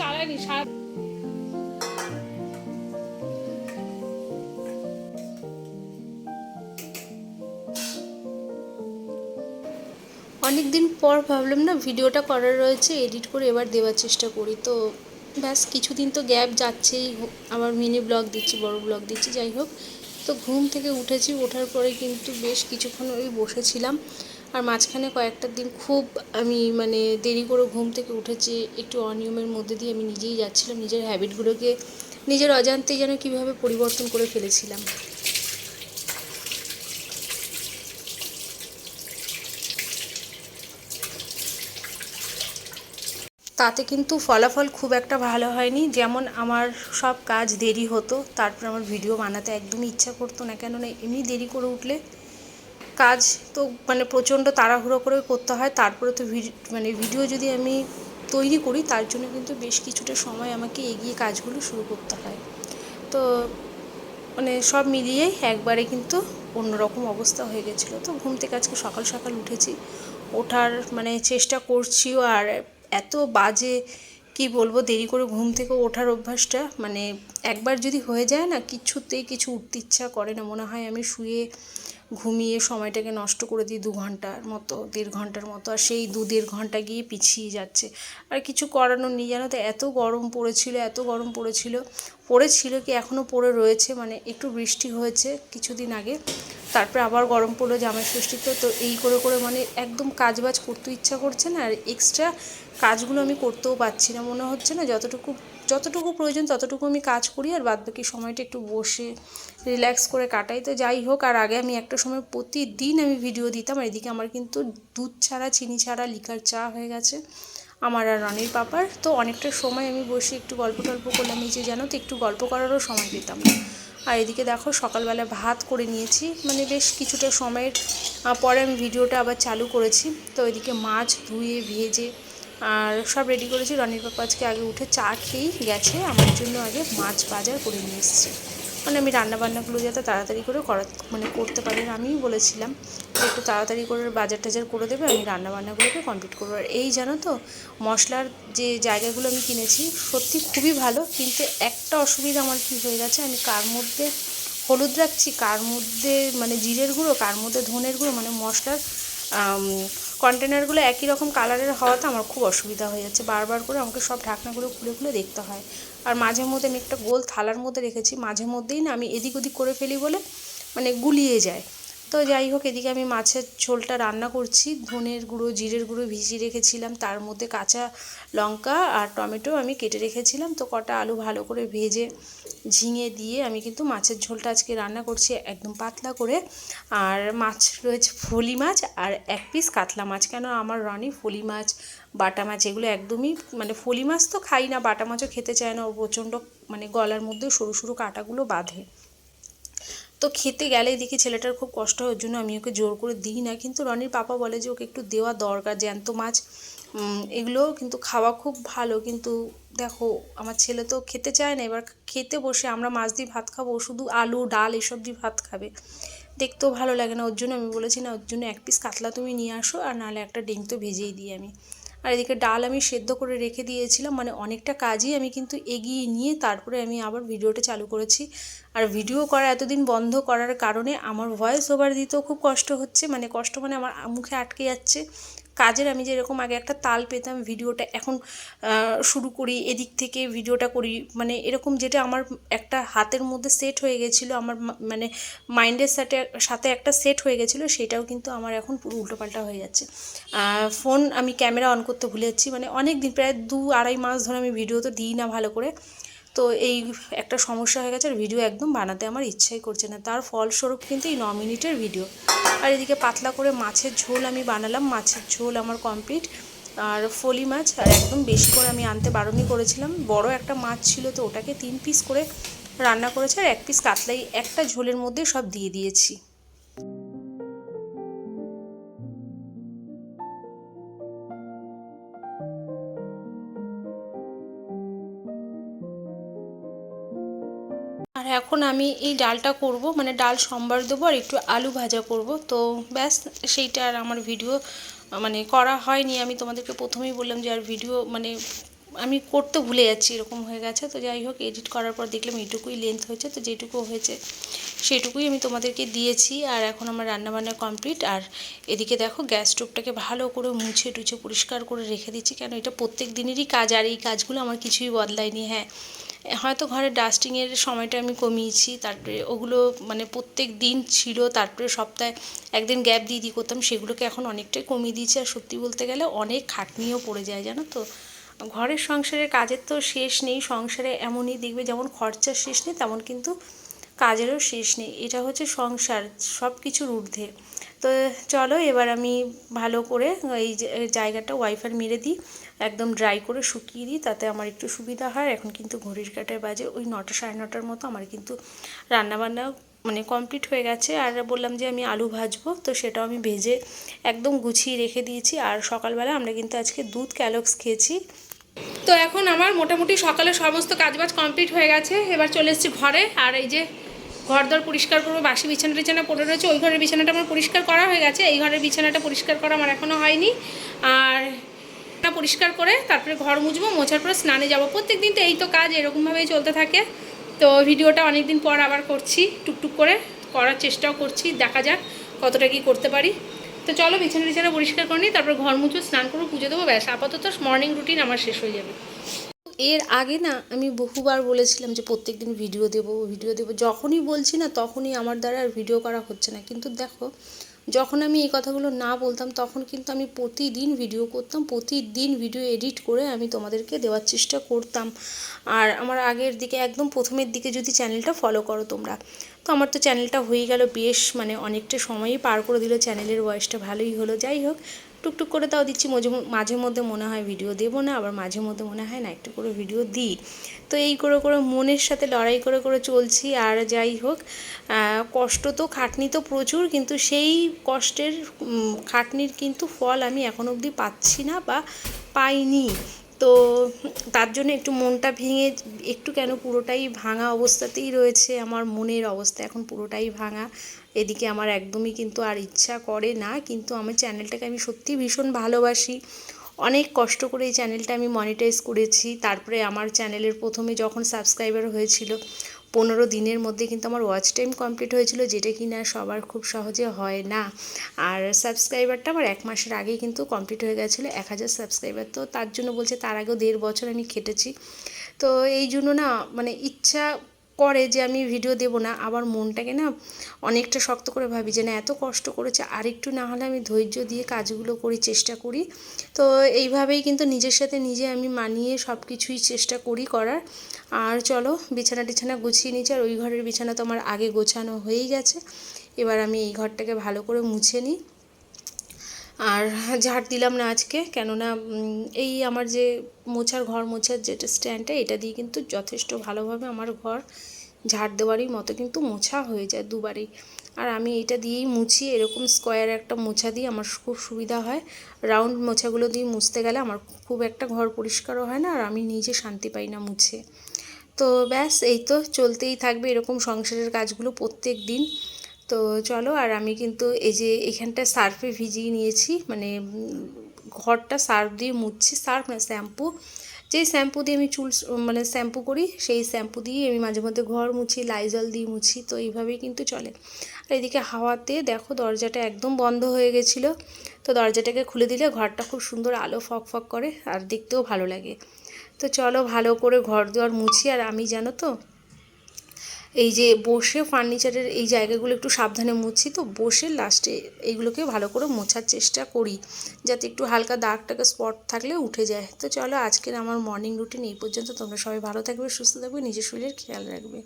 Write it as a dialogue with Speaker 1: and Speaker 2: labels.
Speaker 1: চালাইনি সারা
Speaker 2: অনেক দিন পর ভাবলাম না ভিডিওটা করার রয়েছে, এডিট করে এবার দেওয়ার চেষ্টা করি। তো ব্যাস, কিছুদিন তো গ্যাপ যাচ্ছেই, আমার মিনি ব্লগ দিচ্ছি, বড় ব্লগ দিচ্ছি, যাই হোক। তো ঘুম থেকে উঠেছি, ওঠার পরে কিন্তু বেশ কিছুক্ষণ ওই বসেছিলাম। আর মাঝখানে কয়েকটা দিন খুব আমি মানে দেরি করে ঘুম থেকে উঠেছি, একটু অনিয়মের মধ্যে দিয়ে আমি নিজেই যাচ্ছিলাম, নিজের হ্যাবিটগুলোকে নিজের অজান্তেই যেন কীভাবে পরিবর্তন করে ফেলেছিলাম। তাতে কিন্তু ফলাফল খুব একটা ভালো হয়নি। যেমন আমার সব কাজ দেরি হতো, তারপর আমার ভিডিও বানাতে একদমই ইচ্ছা করতো না, কেননা এমনি দেরি করে উঠলে কাজ তো মানে প্রচণ্ড তাড়াহুড়ো করে করতে হয়। তারপরে তো মানে ভিডিও যদি আমি তৈরি করি, তার জন্য কিন্তু বেশ কিছুটা সময় আমাকে এগিয়ে কাজগুলো শুরু করতে হয়। তো মানে সব মিলিয়ে একবারে কিন্তু অন্যরকম অবস্থা হয়ে গেছিল। তো ঘুম থেকে আজকে সকাল সকাল উঠেছি। ওঠার মানে চেষ্টা করছিও আর এত বাজে কি বলব, দেরি করে ঘুম থেকে ওঠার অভ্যাসটা মানে একবার যদি হয়ে যায় না, কিছুতেই কিছু উঠতে ইচ্ছা করে না। মনে হয় আমি শুয়ে ঘুমিয়ে সময়টাকে নষ্ট করে দিই দু ঘণ্টার মতো, দেড় ঘণ্টার মতো। আর সেই দু দেড় ঘণ্টা গিয়ে পিছিয়ে যাচ্ছে। আর কিছু করানোর নেই, জানো তো? এত গরম পড়েছিল, এত গরম পড়েছিল। পড়েছিল কি এখনও পড়ে রয়েছে মানে একটু বৃষ্টি হয়েছে কিছুদিন আগে। তারপরে আবার গরম পড়ল জামাই ষষ্ঠীতে তো এই করে করে মানে একদম কাজবাজ করতে ইচ্ছা করছে না। আর এক্সট্রা কাজগুলো আমি করতেও পারছি না। মনে হচ্ছে না যতটুকু যতটুকু প্রয়োজন ততটুকু আমি কাজ করি আর বাদ বাকি সময়টা একটু বসে রিল্যাক্স করে কাটাই। তো যাই হোক, আর আগে আমি একটা সময় প্রতিদিন আমি ভিডিও দিতাম আর এদিকে আমার কিন্তু দুধ ছাড়া, চিনি ছাড়া লিকার চা হয়ে গেছে আমার আর রনির পাপার। তো অনেকটা সময় আমি বসে একটু গল্প টল্প করলাম, এই যে জানো তো, একটু গল্প করারও সময় পেতাম। আর এদিকে দেখো, সকালবেলা ভাত করে নিয়েছি মানে বেশ কিছুটা সময়ের পরে আমি ভিডিওটা আবার চালু করেছি। তো এদিকে মাছ ধুয়ে, ভেজে আর সব রেডি করেছি। রনির পাপা আজকে আগে উঠে চা খেয়েই গেছে। আমার জন্য আগে মাছ বাজার করে নিয়ে এসছে। মানে আমি রান্নাবান্নাগুলো যাতে তাড়াতাড়ি করে করা মানে করতে পারি আমিই বলেছিলাম একটু তাড়াতাড়ি করে বাজার টাজার করে দেবে, আমি রান্নাবান্নাগুলোকে কমপ্লিট করব। আর এই জানো তো, মশলার যে জায়গাগুলো আমি কিনেছি, সত্যি খুবই ভালো, কিন্তু একটা অসুবিধা আমার কী হয়ে গেছে, আমি কার মধ্যে হলুদ রাখছি, কার মধ্যে মানে জিরের গুঁড়ো, কার মধ্যে ধনের গুঁড়ো মানে মশলার কন্টেনারগুলো একই রকম কালারের হওয়াতে আমার খুব অসুবিধা হয়ে যাচ্ছে। বারবার করে আমাকে সব ঢাকনাগুলো খুলে খুলে দেখতে হয়। আর মাঝে মধ্যে আমি একটা গোল থালার মধ্যে রেখেছি। মাঝে মধ্যেই না আমি এদিক ওদিক করে ফেলি বলে মানে গুলিয়ে যায়। তো যাই হোক, এদিকে আমি মাছের ঝোলটা রান্না করছি। ধনের গুঁড়ো, জিরের গুঁড়ো ভিজিয়ে রেখেছিলাম। তার মধ্যে কাঁচা লঙ্কা আর টমেটো আমি কেটে রেখেছিলাম। তো কটা আলু ভালো করে ভেজে ঝিঙে দিয়ে আমি কিন্তু মাছের ঝোলটা আজকে রান্না করছি একদম পাতলা করে। আর মাছ রয়েছে ফলি মাছ আর এক পিস কাতলা মাছ। কেন আমার রনি ফলি মাছ, বাটা মাছ এগুলো একদমই মানে ফলি মাছ তো খাই না, বাটা মাছও খেতে চায় না। ও প্রচণ্ড মানে গলার মধ্যে সরু সরু কাঁটাগুলো বাঁধে। তো খেতে গেলেই দেখি ছেলেটার খুব কষ্ট হয়, ওর জন্য আমি ওকে জোর করে দিই না। কিন্তু রনির পাপা বলে যে ওকে একটু দেওয়া দরকার, জ্যান্ত মাছ। এগুলো কিন্তু খাওয়া খুব ভালো। কিন্তু দেখো, আমার ছেলে তো খেতে চায় না। এবার খেতে বসে আমরা মাছ দিয়ে ভাত খাব শুধু আলু, ডাল এসব দিয়ে ভাত খাবে। দেখতেও ভালো লাগে না। ওর জন্য আমি বলেছি, না, ওর জন্য এক পিস কাতলা তুমি নিয়ে আসো, আর নাহলে একটা ডিম তো ভেজেই দিই আমি। আর এদিকে ডাল আমি সেদ্ধ করে রেখে দিয়েছিলাম। মানে অনেকটা কাজই আমি কিন্তু এগিয়ে নিয়ে তারপরে আমি আবার ভিডিওটা চালু করেছি। আর ভিডিও করা এতদিন বন্ধ করার কারণে আমার ভয়েস ওভার দিতেও খুব কষ্ট হচ্ছে। মানে কষ্ট মানে আমার মুখে আটকে যাচ্ছে। কাজের আমি যেরকম আগে একটা তাল পেতাম, ভিডিওটা এখন শুরু করি, এদিক থেকে ভিডিওটা করি মানে এরকম যেটা আমার একটা হাতের মধ্যে সেট হয়ে গেছিল, আমার মানে মাইন্ডের সাথে সাথে একটা সেট হয়ে গেছিল, সেটাও কিন্তু আমার এখন পুরো উল্টোপাল্টা হয়ে যাচ্ছে। ফোন আমি ক্যামেরা অন করতে ভুলে যাচ্ছি মানে অনেক দিন প্রায় দু আড়াই মাস ধরে আমি ভিডিও তো দিই না ভালো করে। তো এই একটা সমস্যা হয়ে গেছে আর ভিডিও একদম বানাতে আমার ইচ্ছাই করছে না। তার ফলস্বরূপ কিন্তু এই ন মিনিটের ভিডিও আর এদিকে পাতলা করে মাছের ঝোল আমি বানালাম। মাছের ঝোল আমার কমপ্লিট আর ফলি মাছ, আর একদম বেশি করে আমি আনতে বারণই করেছিলাম। বড় একটা মাছ ছিল তো ওটাকে তিন পিস করে রান্না করেছে। আর এক পিস কাতলাই একটা ঝোলের মধ্যে সব দিয়ে দিয়েছি। এখন আমি এই ডালটা করব মানে ডাল সম্বার দেবো আর একটু আলু ভাজা করব। তো ব্যাস, সেইটা আর আমার ভিডিও মানে করা হয়নি। আমি তোমাদেরকে প্রথমেই বললাম যে আর ভিডিও মানে আমি করতে ভুলে যাচ্ছি, এরকম হয়ে গেছে। তো যাই হোক এডিট করার পর দেখলাম এইটুকুই লেন্থ হয়েছে, তো যেটুকু হয়েছে সেটুকুই আমি তোমাদেরকে দিয়েছি। আর এখন আমার রান্নাবান্না কমপ্লিট আর এদিকে দেখো, গ্যাস স্টোভটাকে ভালো করে মুছে টুছে পরিষ্কার করে রেখে দিচ্ছি। কেন, এটা প্রত্যেক দিনেরই কাজ, আর এই কাজগুলো আমার কিছুই বদলায়নি হ্যাঁ। হয়তো ঘরে ডাস্টিংয়ের সময়টা আমি কমিয়েছি, তারপরে ওগুলো মানে প্রত্যেক দিন ছিল, তারপরে সপ্তাহে একদিন গ্যাপ দিয়ে দিয়ে করতাম, সেগুলোকে এখন অনেকটাই কমিয়ে দিয়েছি। আর সত্যি বলতে গেলে অনেক খাটনিও পড়ে যায়, জানো তো? ঘরের সংসারের কাজের তো শেষ নেই, সংসারে এমনই দেখবে যেমন খরচার শেষ নেই, তেমন কিন্তু কাজেরও শেষ নেই। এটা হচ্ছে সংসার সব কিছুর ঊর্ধ্বে। তো চলো এবার আমি ভালো করে এই জায়গাটা ওয়াইফার মেরে দিই, একদম ড্রাই করে শুকিয়ে দিই, তাতে আমার একটু সুবিধা হয়। এখন কিন্তু ঘড়ির কাটায় বাজে, ওই নটা সাড়ে নটার মতো আমার কিন্তু রান্নাবান্না মানে কমপ্লিট হয়ে গেছে। আর বললাম যে আমি আলু ভাজবো, তো সেটাও আমি ভেজে একদম গুছিয়ে রেখে দিয়েছি। আর সকালবেলা আমরা কিন্তু আজকে দুধ ক্যালক্স খেয়েছি। তো এখন আমার মোটামুটি সকালে সমস্ত কাজবাজ কমপ্লিট হয়ে গেছে। এবার চলে এসেছি ঘরে। আর এই যে ঘর দর পরিষ্কার করব, বাসি বিছানা টিছানা পড়ে রয়েছে, ওই ঘরের বিছানাটা আমার পরিষ্কার করা হয়ে গেছে, এই ঘরের বিছানাটা পরিষ্কার করা আমার এখনও হয়নি। আর পরিষ্কার করে তারপরে ঘর মুছবো, মোছার পরে স্নানে যাব। প্রত্যেক দিন তো এই তো কাজ, এরকমভাবেই চলতে থাকে। তো ভিডিওটা অনেক দিন পর আবার করছি, টুকটুক করে করার চেষ্টাও করছি, দেখা যাক কতটা কি করতে পারি। তো চলো বিছানা টিছানা পরিষ্কার করে নিই, তারপর ঘর মুছবো, স্নান করব, পুজো দেবো, ব্যাস। আপাতত মর্নিং রুটিন আমার শেষ হয়ে যাবে। এর আগে না আমি বহুবার বলেছিলাম যে প্রত্যেক দিন ভিডিও দেবো ভিডিও দেবো। যখনই বলছি না তখনই আমার দ্বারা আর ভিডিও করা হচ্ছে না। কিন্তু দেখো, যখন আমি এই কথাগুলো না বলতাম তখন কিন্তু আমি প্রতিদিন ভিডিও করতাম, প্রতিদিন ভিডিও এডিট করে আমি তোমাদেরকে দেওয়ার চেষ্টা করতাম। আর আমার আগের দিকে একদম প্রথমের দিকে যদি চ্যানেলটা ফলো করো তোমরা। তো আমার তো চ্যানেলটা হয়ে গেল, বেশ মানে অনেকটা সময়ই পার করে দিল চ্যানেলের বয়সটা ভালোই হলো। যাই হোক টুকটুক করে তাও দিচ্ছি, মাঝে মাঝে মধ্যে মনে হয় ভিডিও দেবো না, আবার মাঝে মধ্যে মনে হয় না, একটু করে ভিডিও দিই। তো এই করে করে মনের সাথে লড়াই করে করে চলছি, আর যাই হোক কষ্ট তো খাটনি তো প্রচুর, কিন্তু সেই কষ্টের খাটনির কিন্তু ফল আমি এখন অবধি পাচ্ছি না বা পাইনি। তো তার জন্য একটু মনটা ভেঙে একটু কেন পুরোটাই ভাঙা অবস্থাতেই রয়েছে আমার মনের অবস্থা। এখন পুরোটাই ভাঙা। এদিকে আমার একদমই কিন্তু আর ইচ্ছা করে না, কিন্তু আমার চ্যানেলটাকে আমি সত্যি ভীষণ ভালোবাসি। অনেক কষ্ট করে এই চ্যানেলটা আমি মনিটাইজ করেছি। তারপরে আমার চ্যানেলের প্রথমে যখন সাবস্ক্রাইবার হয়েছিল পনেরো দিনের মধ্যে কিন্তু আমার ওয়াচ টাইম কমপ্লিট হয়েছিল, যেটা কি না সবার খুব সহজে হয় না। আর সাবস্ক্রাইবারটা আমার এক মাসের আগেই কিন্তু কমপ্লিট হয়ে গেছিল, এক হাজার সাবস্ক্রাইবার তো তার জন্য বলছে তার আগেও দেড় বছর আমি খেটেছি। তো এই জন্য না মানে ইচ্ছা করে যে আমি ভিডিও দেব না, আবার মনটাকে না অনেকটা শক্ত করে ভাবি যে না, এত কষ্ট করেছে, আরেকটু না হলে আমি ধৈর্য দিয়ে কাজগুলো করি, চেষ্টা করি। তো এইভাবেই কিন্তু নিজের সাথে নিজে আমি মানিয়ে সব কিছুই চেষ্টা করি করার। আর চলো, বিছানা টিছানা গুছিয়ে নিচ্ছি আর ওই ঘরের বিছানা তো আমার আগে গোছানো হয়েই গেছে। এবার আমি এই ঘরটাকে ভালো করে মুছে নিই। আর ঝাড় দিলাম না আজকে, কেননা এই আমার যে মোছার ঘর, মোছার যেটা স্ট্যান্ডটা এটা দিয়ে কিন্তু যথেষ্ট ভালোভাবে আমার ঘর ঝাড় দেওয়ারই মতো কিন্তু মোছা হয়ে যায় দুবারই। আর আমি এটা দিয়েই মুছি, এরকম স্কোয়ার একটা মোছা দিয়ে আমার খুব সুবিধা হয়। রাউন্ড মোছাগুলো দিয়ে মুছতে গেলে আমার খুব একটা ঘর পরিষ্কারও হয় না, আর আমি নিজে শান্তি পাই না মুছে। তো ব্যাস, এই তো চলতেই থাকবে এরকম সংসারের কাজগুলো প্রত্যেক দিন। তো চলো আর আমি কিন্তু এই যে এখানটা সার্ফে ভিজিয়ে নিয়েছি মানে ঘরটা সার্ফ দিয়ে মুছছি, সার্ফ না, শ্যাম্পু। যেই শ্যাম্পু দিয়ে আমি চুল মানে শ্যাম্পু করি, সেই শ্যাম্পু দিয়ে আমি মাঝে মধ্যে ঘর মুছি, লাইজল দিয়ে মুছি, তো এইভাবেই কিন্তু চলে। আর এদিকে হাওয়াতে দেখো দরজাটা একদম বন্ধ হয়ে গেছিল, তো দরজাটাকে খুলে দিলে ঘরটা খুব সুন্দর আলো ফক ফক করে আর দেখতেও ভালো লাগে। তো চলো ভালো করে ঘর দুয়ার মুছি, আর আমি জানো তো এই যে বসে ফার্নিচারের এই জায়গাগুলো একটু সাবধানে মুছি, তো বসে লাস্টে এইগুলোকে ভালো করে মোছার চেষ্টা করি, যাতে একটু হালকা দাগ টাকা স্পট থাকলে উঠে যায়। তো চলো আজকের আমার মর্নিং রুটিন এই পর্যন্ত। তোমরা সবাই ভালো থাকবে, সুস্থ থাকবে, নিজের শরীরের খেয়াল রাখবে।